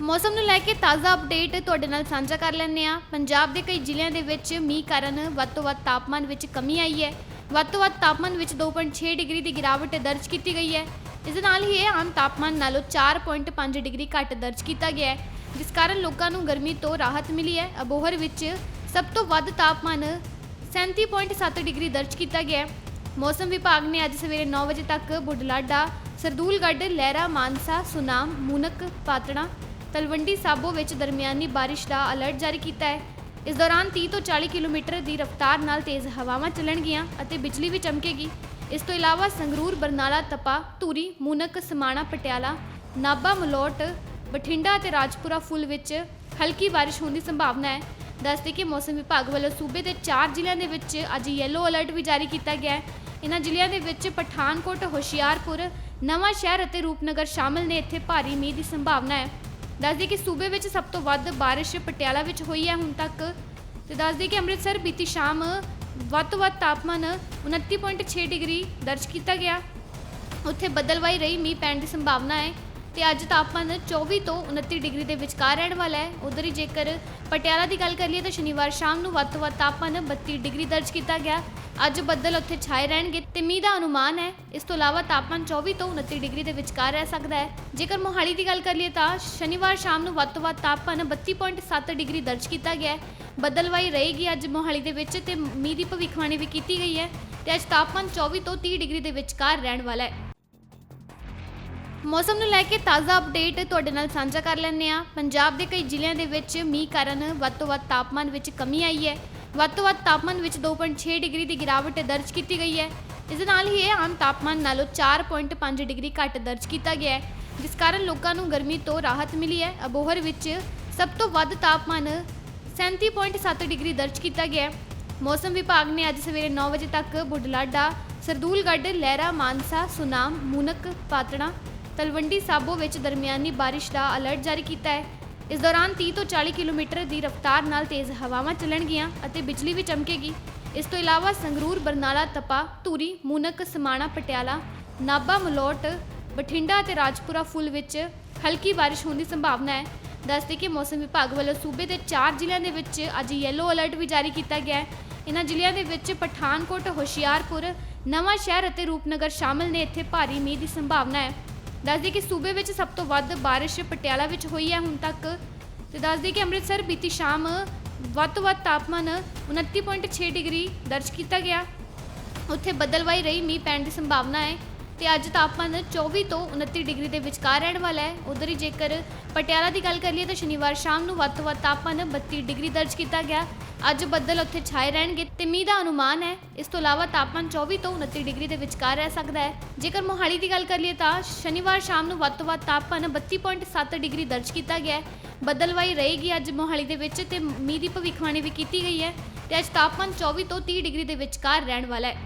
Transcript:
ਮੌਸਮ ਨੂੰ ਲੈ ਕੇ ਤਾਜ਼ਾ ਅਪਡੇਟ ਤੁਹਾਡੇ ਨਾਲ ਸਾਂਝਾ ਕਰ ਲੈਂਦੇ ਆ ਪੰਜਾਬ ਦੇ ਕਈ ਜ਼ਿਲ੍ਹਿਆਂ ਦੇ ਵਿੱਚ ਮੀਂਹ ਕਾਰਨ ਵੱਧ ਤੋਂ ਵੱਧ ਤਾਪਮਾਨ ਵਿੱਚ ਕਮੀ ਆਈ ਹੈ। ਵੱਧ ਤੋਂ ਵੱਧ ਤਾਪਮਾਨ ਵਿੱਚ 2.6 ਡਿਗਰੀ ਦੀ ਗਿਰਾਵਟ ਦਰਜ ਕੀਤੀ ਗਈ ਹੈ। ਇਸ ਦੇ ਨਾਲ ਹੀ ਇਹ ਆਮ ਤਾਪਮਾਨ ਨਾਲੋਂ 4.5 ਡਿਗਰੀ ਘੱਟ ਦਰਜ ਕੀਤਾ ਗਿਆ ਹੈ, ਜਿਸ ਕਾਰਨ ਲੋਕਾਂ ਨੂੰ ਗਰਮੀ ਤੋਂ ਰਾਹਤ ਮਿਲੀ ਹੈ। ਅਬੋਹਰ ਵਿੱਚ ਸਭ ਤੋਂ ਵੱਧ ਤਾਪਮਾਨ 37.7 ਡਿਗਰੀ ਦਰਜ ਕੀਤਾ ਗਿਆ ਹੈ। ਮੌਸਮ ਵਿਭਾਗ ਨੇ ਅੱਜ ਸਵੇਰੇ 9 ਵਜੇ ਤੱਕ ਬੁਢਲਾਡਾ, ਸਰਦੂਲਗੜ੍ਹ, ਲਹਿਰਾ, ਮਾਨਸਾ, ਸੁਨਾਮ, ਮੂਨਕ ਪਾਤੜਾ ਤਲਵੰਡੀ ਸਾਬੋ ਵਿੱਚ ਦਰਮਿਆਨੀ ਬਾਰਿਸ਼ ਦਾ ਅਲਰਟ ਜਾਰੀ ਕੀਤਾ ਹੈ। ਇਸ ਦੌਰਾਨ 30 ਤੋਂ 40 ਕਿਲੋਮੀਟਰ ਦੀ ਰਫ਼ਤਾਰ ਨਾਲ ਤੇਜ਼ ਹਵਾਵਾਂ ਚੱਲਣਗੀਆਂ ਅਤੇ ਬਿਜਲੀ ਵੀ ਚਮਕੇਗੀ। ਇਸ ਤੋਂ ਇਲਾਵਾ ਸੰਗਰੂਰ, ਬਰਨਾਲਾ, ਤਪਾ, ਧੂਰੀ, ਮੂਨਕ, ਸਮਾਣਾ, ਪਟਿਆਲਾ, ਨਾਭਾ, ਮਲੋਟ, ਬਠਿੰਡਾ ਅਤੇ ਰਾਜਪੁਰਾ ਫੁੱਲ ਵਿੱਚ ਹਲਕੀ ਬਾਰਿਸ਼ ਹੋਣ ਦੀ ਸੰਭਾਵਨਾ ਹੈ। ਦੱਸਦੇ ਕਿ ਮੌਸਮ ਵਿਭਾਗ ਵੱਲੋਂ ਸੂਬੇ ਦੇ 4 ਜ਼ਿਲ੍ਹਿਆਂ ਦੇ ਵਿੱਚ ਅੱਜ ਯੈਲੋ ਅਲਰਟ ਵੀ ਜਾਰੀ ਕੀਤਾ ਗਿਆ ਹੈ। ਇਨ੍ਹਾਂ ਜ਼ਿਲ੍ਹਿਆਂ ਦੇ ਵਿੱਚ ਪਠਾਨਕੋਟ, ਹੁਸ਼ਿਆਰਪੁਰ ਨਵਾਂ ਸ਼ਹਿਰ ਅਤੇ ਰੂਪਨਗਰ ਸ਼ਾਮਲ ਨੇ ਇੱਥੇ ਭਾਰੀ ਮੀਂਹ ਦੀ ਸੰਭਾਵਨਾ ਹੈ। ਦੱਸਦੇ ਕਿ ਸੂਬੇ ਵਿੱਚ ਸਭ ਤੋਂ ਵੱਧ ਬਾਰਿਸ਼ ਪਟਿਆਲਾ ਵਿੱਚ ਹੋਈ ਹੈ, ਹੁਣ ਤੱਕ। ਤੇ ਦੱਸਦੇ ਕਿ ਅੰਮ੍ਰਿਤਸਰ ਬੀਤੀ ਸ਼ਾਮ ਵੱਧ ਤੋਂ ਵੱਧ ਤਾਪਮਾਨ 29.6 ਡਿਗਰੀ ਦਰਜ ਕੀਤਾ ਗਿਆ। ਉੱਥੇ ਬਦਲਵਾਈ ਰਹੀ, ਮੀਂਹ ਪੈਣ ਦੀ ਸੰਭਾਵਨਾ ਹੈ। ਤੇ ਅੱਜ ਤਾਪਮਾਨ 24 ਤੋਂ 29 ਡਿਗਰੀ ਦੇ ਵਿਚਕਾਰ ਰਹਿਣ ਵਾਲਾ ਹੈ। ਉਧਰ ਹੀ ਜੇਕਰ ਪਟਿਆਲਾ ਦੀ ਗੱਲ ਕਰ ਲਈਏ ਤਾਂ ਸ਼ਨੀਵਾਰ ਸ਼ਾਮ ਨੂੰ ਵੱਧ ਤੋਂ ਵੱਧ ਤਾਪਮਾਨ 32 ਡਿਗਰੀ ਦਰਜ ਕੀਤਾ ਗਿਆ। ਅੱਜ ਬੱਦਲ ਉੱਥੇ ਛਾਏ ਰਹਿਣਗੇ ਤੇ ਮੀਂਹ ਦਾ ਅਨੁਮਾਨ ਹੈ। ਇਸ ਤੋਂ ਇਲਾਵਾ ਤਾਪਮਾਨ 24 ਤੋਂ 29 ਡਿਗਰੀ ਦੇ ਵਿਚਕਾਰ ਰਹਿ ਸਕਦਾ ਹੈ। ਜੇਕਰ ਮੋਹਾਲੀ ਦੀ ਗੱਲ ਕਰ ਲਈਏ ਤਾਂ ਸ਼ਨੀਵਾਰ ਸ਼ਾਮ ਨੂੰ ਵੱਧ ਤੋਂ ਵੱਧ ਤਾਪਮਾਨ 32.7 ਡਿਗਰੀ ਦਰਜ ਕੀਤਾ ਗਿਆ ਹੈ। ਬੱਦਲਵਾਈ ਰਹੇਗੀ ਅੱਜ ਮੋਹਾਲੀ ਦੇ ਵਿੱਚ ਤੇ ਮੀਂਹ ਦੀ ਭਵਿੱਖਬਾਣੀ ਵੀ ਕੀਤੀ ਗਈ ਹੈ ਤੇ ਅੱਜ ਤਾਪਮਾਨ 24 ਤੋਂ 30 ਡਿਗਰੀ ਦੇ ਵਿਚਕਾਰ ਰਹਿਣ ਵਾਲਾ ਹੈ। ਮੌਸਮ ਨੂੰ ਲੈ ਕੇ ਤਾਜ਼ਾ ਅਪਡੇਟ ਤੁਹਾਡੇ ਨਾਲ ਸਾਂਝਾ ਕਰ ਲੈਂਦੇ ਆ ਪੰਜਾਬ ਦੇ ਕਈ ਜ਼ਿਲ੍ਹਿਆਂ ਦੇ ਵਿੱਚ ਮੀਂਹ ਕਾਰਨ ਵੱਧ ਤੋਂ ਵੱਧ ਤਾਪਮਾਨ ਵਿੱਚ ਕਮੀ ਆਈ ਹੈ। ਵੱਧ ਤੋਂ ਵੱਧ ਤਾਪਮਾਨ ਵਿੱਚ 2.6 ਡਿਗਰੀ ਦੀ ਗਿਰਾਵਟ ਦਰਜ ਕੀਤੀ ਗਈ ਹੈ। ਇਸ ਦੇ ਨਾਲ ਹੀ ਇਹ ਆਮ ਤਾਪਮਾਨ ਨਾਲੋਂ 4.5 ਡਿਗਰੀ ਘੱਟ ਦਰਜ ਕੀਤਾ ਗਿਆ ਹੈ। ਜਿਸ ਕਾਰਨ ਲੋਕਾਂ ਨੂੰ ਗਰਮੀ ਤੋਂ ਰਾਹਤ ਮਿਲੀ ਹੈ। ਅਬੋਹਰ ਵਿੱਚ ਸਭ ਤੋਂ ਵੱਧ ਤਾਪਮਾਨ 37.7 ਡਿਗਰੀ ਦਰਜ ਕੀਤਾ ਗਿਆ ਹੈ। ਮੌਸਮ ਵਿਭਾਗ ਨੇ ਅੱਜ ਸਵੇਰੇ 9 ਵਜੇ ਤੱਕ ਬੁਢਲਾਡਾ, ਸਰਦੂਲਗੜ੍ਹ, ਲਹਿਰਾ, ਮਾਨਸਾ, ਸੁਨਾਮ, ਮੂਨਕ ਪਾਤੜਾ ਤਲਵੰਡੀ ਸਾਬੋ ਵਿੱਚ ਦਰਮਿਆਨੀ ਬਾਰਿਸ਼ ਦਾ ਅਲਰਟ ਜਾਰੀ ਕੀਤਾ ਹੈ। ਇਸ ਦੌਰਾਨ 30 ਤੋਂ 40 ਕਿਲੋਮੀਟਰ ਦੀ ਰਫ਼ਤਾਰ ਨਾਲ ਤੇਜ਼ ਹਵਾਵਾਂ ਚੱਲਣਗੀਆਂ ਅਤੇ ਬਿਜਲੀ ਵੀ ਚਮਕੇਗੀ। ਇਸ ਤੋਂ ਇਲਾਵਾ ਸੰਗਰੂਰ, ਬਰਨਾਲਾ, ਤਪਾ, ਧੂਰੀ, ਮੂਨਕ, ਸਮਾਣਾ, ਪਟਿਆਲਾ, ਨਾਭਾ, ਮਲੋਟ, ਬਠਿੰਡਾ ਅਤੇ ਰਾਜਪੁਰਾ ਫੁੱਲ ਵਿੱਚ ਹਲਕੀ ਬਾਰਿਸ਼ ਹੋਣ ਦੀ ਸੰਭਾਵਨਾ ਹੈ। ਦੱਸਦੇ ਕਿ ਮੌਸਮ ਵਿਭਾਗ ਵੱਲੋਂ ਸੂਬੇ ਦੇ 4 ਜ਼ਿਲ੍ਹਿਆਂ ਦੇ ਵਿੱਚ ਅੱਜ ਯੈਲੋ ਅਲਰਟ ਵੀ ਜਾਰੀ ਕੀਤਾ ਗਿਆ ਹੈ। ਇਨ੍ਹਾਂ ਜ਼ਿਲ੍ਹਿਆਂ ਦੇ ਵਿੱਚ ਪਠਾਨਕੋਟ, ਹੁਸ਼ਿਆਰਪੁਰ ਨਵਾਂ ਸ਼ਹਿਰ ਅਤੇ ਰੂਪਨਗਰ ਸ਼ਾਮਲ ਨੇ ਇੱਥੇ ਭਾਰੀ ਮੀਂਹ ਦੀ ਸੰਭਾਵਨਾ ਹੈ। ਦੱਸਦੇ ਕਿ ਸੂਬੇ ਵਿੱਚ ਸਭ ਤੋਂ ਵੱਧ ਬਾਰਿਸ਼ ਪਟਿਆਲਾ ਵਿੱਚ ਹੋਈ ਹੈ, ਹੁਣ ਤੱਕ ਤੇ ਦੱਸਦੇ ਕਿ ਅੰਮ੍ਰਿਤਸਰ ਬੀਤੀ ਸ਼ਾਮ ਵੱਧ ਤੋਂ ਵੱਧ ਤਾਪਮਾਨ 29.6 ਡਿਗਰੀ ਦਰਜ ਕੀਤਾ ਗਿਆ। ਉੱਥੇ ਬਦਲਵਾਈ ਰਹੀ, ਮੀਂਹ ਪੈਣ ਦੀ ਸੰਭਾਵਨਾ ਹੈ। ਤੇ ਅੱਜ ਤਾਪਮਾਨ 24 ਤੋਂ 29 ਡਿਗਰੀ ਦੇ ਵਿਚਕਾਰ ਰਹਿਣ ਵਾਲਾ ਹੈ। ਉਧਰ ਹੀ ਜੇਕਰ ਪਟਿਆਲਾ ਦੀ ਗੱਲ ਕਰ ਲਈਏ ਤਾਂ ਸ਼ਨੀਵਾਰ ਸ਼ਾਮ ਨੂੰ ਵੱਧ ਤੋਂ ਵੱਧ ਤਾਪਮਾਨ 32 ਡਿਗਰੀ ਦਰਜ ਕੀਤਾ ਗਿਆ। ਅੱਜ ਬੱਦਲ ਉੱਥੇ ਛਾਏ ਰਹਿਣਗੇ ਤੇ ਮੀਂਹ ਦਾ ਅਨੁਮਾਨ ਹੈ। ਇਸ ਤੋਂ ਇਲਾਵਾ ਤਾਪਮਾਨ 24 ਤੋਂ 29 ਡਿਗਰੀ ਦੇ ਵਿਚਕਾਰ ਰਹਿ ਸਕਦਾ ਹੈ। ਜੇਕਰ ਮੋਹਾਲੀ ਦੀ ਗੱਲ ਕਰ ਲਈਏ ਤਾਂ ਸ਼ਨੀਵਾਰ ਸ਼ਾਮ ਨੂੰ ਵੱਧ ਤੋਂ ਵੱਧ ਤਾਪਮਾਨ 32.7 ਡਿਗਰੀ ਦਰਜ ਕੀਤਾ ਗਿਆ ਹੈ। ਬੱਦਲਵਾਈ ਰਹੇਗੀ ਅੱਜ ਮੋਹਾਲੀ ਦੇ ਵਿੱਚ ਤੇ ਮੀਂਹ ਦੀ ਭਵਿੱਖਬਾਣੀ ਵੀ ਕੀਤੀ ਗਈ ਹੈ ਤੇ ਅੱਜ ਤਾਪਮਾਨ 24 ਤੋਂ 30 ਡਿਗਰੀ ਦੇ ਵਿਚਕਾਰ ਰਹਿਣ ਵਾਲਾ ਹੈ।